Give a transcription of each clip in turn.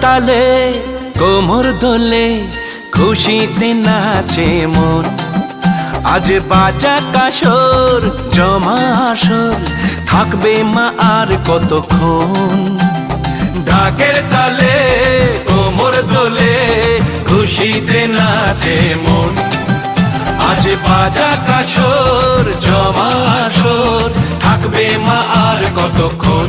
তালে, কোমর দোলে খুশিতে নাচে মন। আজ বাজা কাসর জমা আসর, থাকবে মা আর কতক্ষণ? ঢাকের তালে, কোমর দোলে খুশিতে নাচে মন। আজ বাজা কাসর জমা আসর, থাকবে মা আর কতক্ষণ?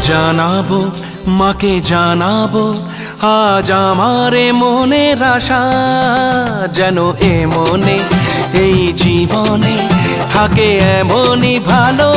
জানাব, মাকে জানাব, আজ আমারে মনের আশা যেন এ মনে, এই জীবনে থাকে এমনই ভালো